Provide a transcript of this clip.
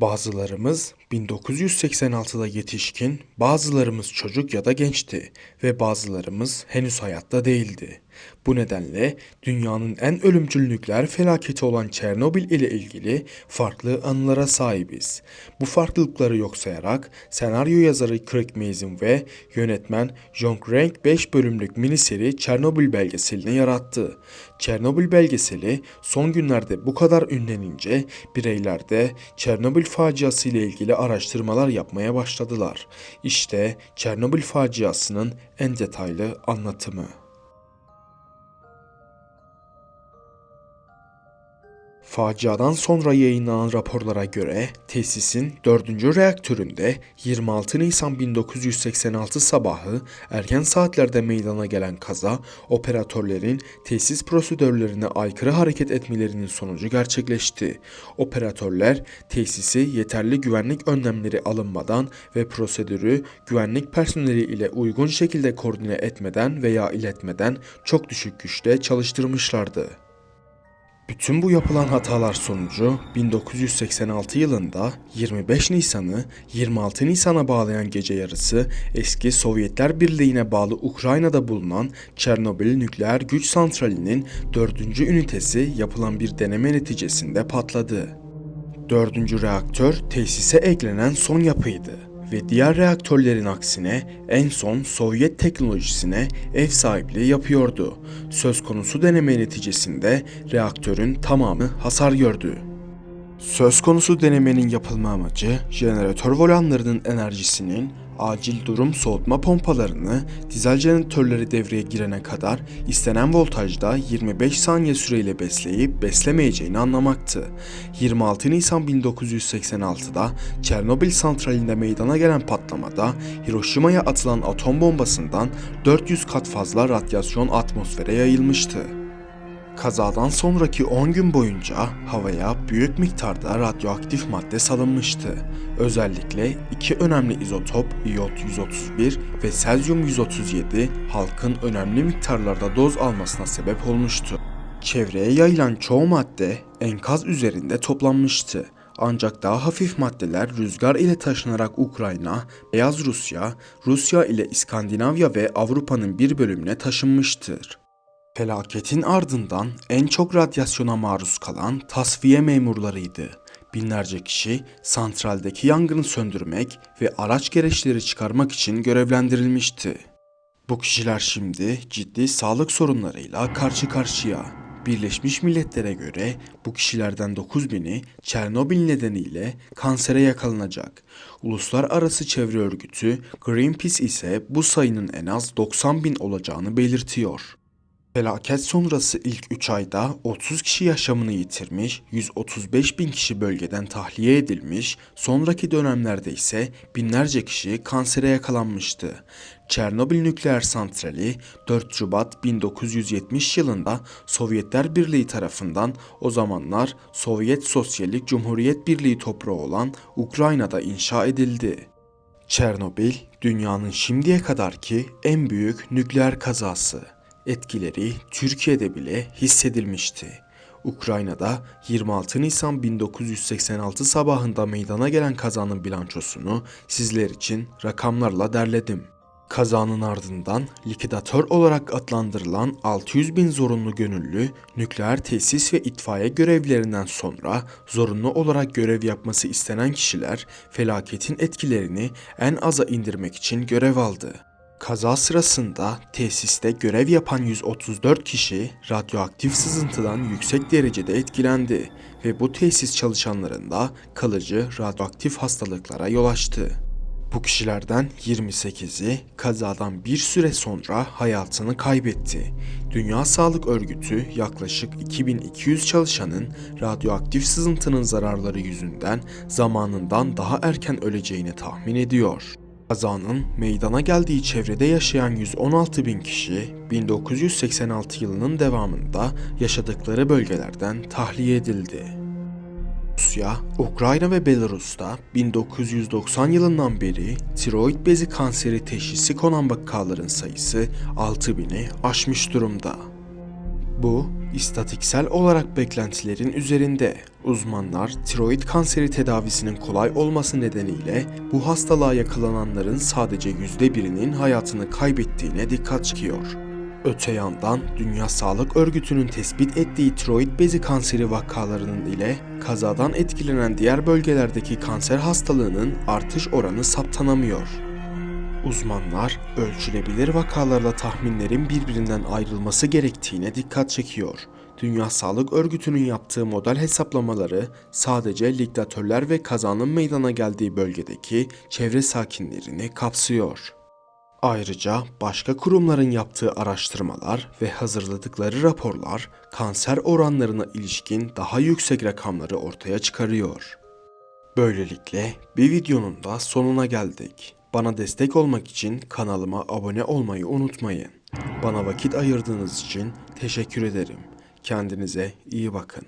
Bazılarımız 1986'da yetişkin, bazılarımız çocuk ya da gençti ve bazılarımız henüz hayatta değildi. Bu nedenle dünyanın en ölümcül nükleer felaketi olan Çernobil ile ilgili farklı anılara sahibiz. Bu farklılıkları yok sayarak senaryo yazarı Craig Mazin ve yönetmen John Crank 5 bölümlük miniseri Çernobil belgeselini yarattı. Çernobil belgeseli son günlerde bu kadar ünlenince bireyler de Çernobil faciası ile ilgili araştırmalar yapmaya başladılar. İşte Çernobil faciasının en detaylı anlatımı. Faciadan sonra yayınlanan raporlara göre tesisin 4. reaktöründe 26 Nisan 1986 sabahı erken saatlerde meydana gelen kaza operatörlerin tesis prosedürlerine aykırı hareket etmelerinin sonucu gerçekleşti. Operatörler tesisi yeterli güvenlik önlemleri alınmadan ve prosedürü güvenlik personeli ile uygun şekilde koordine etmeden veya iletmeden çok düşük güçte çalıştırmışlardı. Bütün bu yapılan hatalar sonucu 1986 yılında 25 Nisan'ı 26 Nisan'a bağlayan gece yarısı eski Sovyetler Birliği'ne bağlı Ukrayna'da bulunan Çernobil nükleer güç santralinin 4. ünitesi yapılan bir deneme neticesinde patladı. 4. reaktör tesise eklenen son yapıydı ve diğer reaktörlerin aksine en son Sovyet teknolojisine ev sahipliği yapıyordu. Söz konusu deneme neticesinde reaktörün tamamı hasar gördü. Söz konusu denemenin yapılma amacı jeneratör volanlarının enerjisinin acil durum soğutma pompalarını dizel jeneratörleri devreye girene kadar istenen voltajda 25 saniye süreyle besleyip beslemeyeceğini anlamaktı. 26 Nisan 1986'da Çernobil santralinde meydana gelen patlamada Hiroşima'ya atılan atom bombasından 400 kat fazla radyasyon atmosfere yayılmıştı. Kazadan sonraki 10 gün boyunca havaya büyük miktarda radyoaktif madde salınmıştı. Özellikle iki önemli izotop iot 131 ve sezyum 137 halkın önemli miktarlarda doz almasına sebep olmuştu. Çevreye yayılan çoğu madde enkaz üzerinde toplanmıştı. Ancak daha hafif maddeler rüzgar ile taşınarak Ukrayna, Beyaz Rusya, Rusya ile İskandinavya ve Avrupa'nın bir bölümüne taşınmıştır. Felaketin ardından en çok radyasyona maruz kalan tasfiye memurlarıydı. Binlerce kişi santraldeki yangını söndürmek ve araç gereçleri çıkarmak için görevlendirilmişti. Bu kişiler şimdi ciddi sağlık sorunlarıyla karşı karşıya. Birleşmiş Milletler'e göre bu kişilerden 9000'i Çernobil nedeniyle kansere yakalanacak. Uluslararası Çevre Örgütü Greenpeace ise bu sayının en az 90 bin olacağını belirtiyor. Felaket sonrası ilk 3 ayda 30 kişi yaşamını yitirmiş, 135 bin kişi bölgeden tahliye edilmiş, sonraki dönemlerde ise binlerce kişi kansere yakalanmıştı. Çernobil nükleer santrali 4 Şubat 1970 yılında Sovyetler Birliği tarafından o zamanlar Sovyet Sosyalist Cumhuriyet Birliği toprağı olan Ukrayna'da inşa edildi. Çernobil, dünyanın şimdiye kadarki en büyük nükleer kazası etkileri Türkiye'de bile hissedilmişti. Ukrayna'da 26 Nisan 1986 sabahında meydana gelen kazanın bilançosunu sizler için rakamlarla derledim. Kazanın ardından likidatör olarak adlandırılan 600 bin zorunlu gönüllü nükleer tesis ve itfaiye görevlerinden sonra zorunlu olarak görev yapması istenen kişiler felaketin etkilerini en aza indirmek için görev aldı. Kaza sırasında tesiste görev yapan 134 kişi radyoaktif sızıntıdan yüksek derecede etkilendi ve bu tesis çalışanlarında kalıcı radyoaktif hastalıklara yol açtı. Bu kişilerden 28'i kazadan bir süre sonra hayatını kaybetti. Dünya Sağlık Örgütü yaklaşık 2200 çalışanın radyoaktif sızıntının zararları yüzünden zamanından daha erken öleceğini tahmin ediyor. Kazanın meydana geldiği çevrede yaşayan 116 bin kişi 1986 yılının devamında yaşadıkları bölgelerden tahliye edildi. Rusya, Ukrayna ve Belarus'ta 1990 yılından beri tiroid bezi kanseri teşhisi konan vakaların sayısı 6000'i aşmış durumda. Bu İstatiksel olarak beklentilerin üzerinde. Uzmanlar tiroid kanseri tedavisinin kolay olması nedeniyle bu hastalığa yakalananların sadece %1'inin hayatını kaybettiğine dikkat çekiyor. Öte yandan Dünya Sağlık Örgütü'nün tespit ettiği tiroid bezi kanseri vakalarının ile kazadan etkilenen diğer bölgelerdeki kanser hastalığının artış oranı saptanamıyor. Uzmanlar ölçülebilir vakalarla tahminlerin birbirinden ayrılması gerektiğine dikkat çekiyor. Dünya Sağlık Örgütü'nün yaptığı model hesaplamaları sadece liktatörler ve kazanın meydana geldiği bölgedeki çevre sakinlerini kapsıyor. Ayrıca başka kurumların yaptığı araştırmalar ve hazırladıkları raporlar kanser oranlarına ilişkin daha yüksek rakamları ortaya çıkarıyor. Böylelikle bir videonun da sonuna geldik. Bana destek olmak için kanalıma abone olmayı unutmayın. Bana vakit ayırdığınız için teşekkür ederim. Kendinize iyi bakın.